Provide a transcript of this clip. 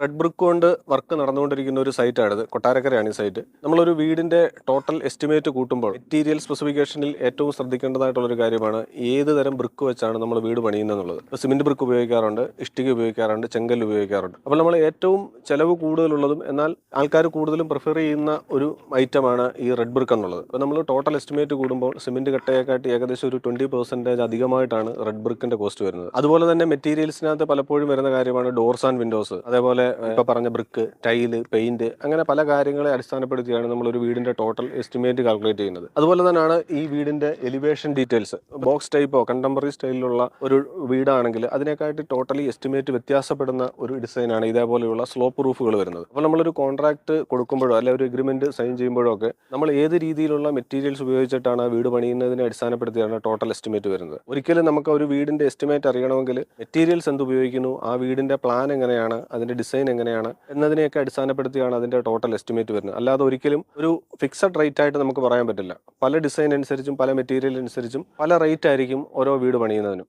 Red brick കൊണ്ട് work നടന്നുകൊണ്ടിരിക്കുന്ന ഒരു സൈറ്റാണിത് കൊട്ടാരക്കരയാണ് ഈ സൈറ്റ് നമ്മളൊരു വീടിന്റെ ടോട്ടൽ എസ്റ്റിമേറ്റ് കൂട്ടുമ്പോൾ മെറ്റീരിയൽ സ്പെസിഫിക്കേഷനിൽ ഏറ്റവും ശ്രദ്ധിക്കേണ്ടതായിട്ടുള്ള ഒരു കാര്യമാണ് ഏത് തരം ബ്രിക്ക് വെച്ചാണ് നമ്മൾ വീട് പണിയുന്നത് എന്നുള്ളത് സിമെന്റ് ബ്രിക്ക് ഉപയോഗിക്കാറുണ്ട് ഇഷ്ടിക ഉപയോഗിക്കാറുണ്ട് ചെങ്കൽ ഉപയോഗിക്കാറുണ്ട്. അപ്പോൾ നമ്മൾ ഏറ്റവും ചെലവ് കൂടുതലുള്ളതും എന്നാൽ ആൾക്കാർ കൂടുതലും പ്രിഫർ ചെയ്യുന്ന ഒരു ഐറ്റമാണ് ഈ റെഡ് ബ്രിക്ക് എന്നുള്ളത്. അപ്പോൾ നമ്മൾ ടോട്ടൽ എസ്റ്റിമേറ്റ് കൂടുമ്പോൾ സിമെന്റ് കട്ടയെക്കാട്ടി ഏകദേശം ഒരു ട്വന്റി പെർസെന്റേജ് അധികമായിട്ടാണ് റെഡ് ബ്രിക്കിന്റെ കോസ്റ്റ് വരുന്നത്. അതുപോലെ തന്നെ മെറ്റീരിയൽസിനകത്ത് പലപ്പോഴും വരുന്ന കാര്യമാണ് ഡോർസ് ആൻഡ് വിൻഡോസ് അതേപോലെ ഇപ്പൊ പറഞ്ഞ ബ്രിക്ക് ടൈൽ പെയിന്റ് അങ്ങനെ പല കാര്യങ്ങളെ അടിസ്ഥാനപ്പെടുത്തിയാണ് നമ്മൾ ഒരു വീടിന്റെ ടോട്ടൽ എസ്റ്റിമേറ്റ് കാൽക്കുലേറ്റ് ചെയ്യുന്നത്. അതുപോലെ തന്നെയാണ് ഈ വീടിന്റെ എലിവേഷൻ ഡീറ്റെയിൽസ് ബോക്സ് ടൈപ്പോ കണ്ടംപററി സ്റ്റൈലിലുള്ള ഒരു വീടാണെങ്കിൽ അതിനെക്കാട്ടി ടോട്ടലി എസ്റ്റിമേറ്റ് വ്യത്യാസപ്പെടുന്ന ഒരു ഡിസൈനാണ് ഇതേപോലെയുള്ള സ്ലോപ്പ് റൂഫുകൾ വരുന്നത്. അപ്പോൾ നമ്മളൊരു കോൺട്രാക്ട് കൊടുക്കുമ്പോഴോ അല്ലെങ്കിൽ ഒരു എഗ്രിമെന്റ് സൈൻ ചെയ്യുമ്പോഴോ ഒക്കെ നമ്മൾ ഏത് രീതിയിലുള്ള മെറ്റീരിയൽസ് ഉപയോഗിച്ചിട്ടാണ് വീട് പണിയുന്നതിനെ അടിസ്ഥാനപ്പെടുത്തിയാണ് ടോട്ടൽ എസ്റ്റിമേറ്റ് വരുന്നത്. ഒരിക്കലും നമുക്ക് ഒരു വീടിന്റെ എസ്റ്റിമേറ്റ് അറിയണമെങ്കിൽ മെറ്റീരിയൽസ് എന്ത് ഉപയോഗിക്കുന്നു ആ വീടിന്റെ പ്ലാൻ എങ്ങനെയാണ് അതിന്റെ ഡിസൈൻ എങ്ങനെയാണ് എന്നതിനെയൊക്കെ അടിസ്ഥാനപ്പെടുത്തിയാണ് അതിന്റെ ടോട്ടൽ എസ്റ്റിമേറ്റ് വരുന്നത്. അല്ലാതെ ഒരിക്കലും ഒരു ഫിക്സഡ് റേറ്റ് ആയിട്ട് നമുക്ക് പറയാൻ പറ്റില്ല. പല ഡിസൈൻ അനുസരിച്ചും പല മെറ്റീരിയൽ അനുസരിച്ചും പല റേറ്റ് ആയിരിക്കും ഓരോ വീട് പണിയുന്നതിനും.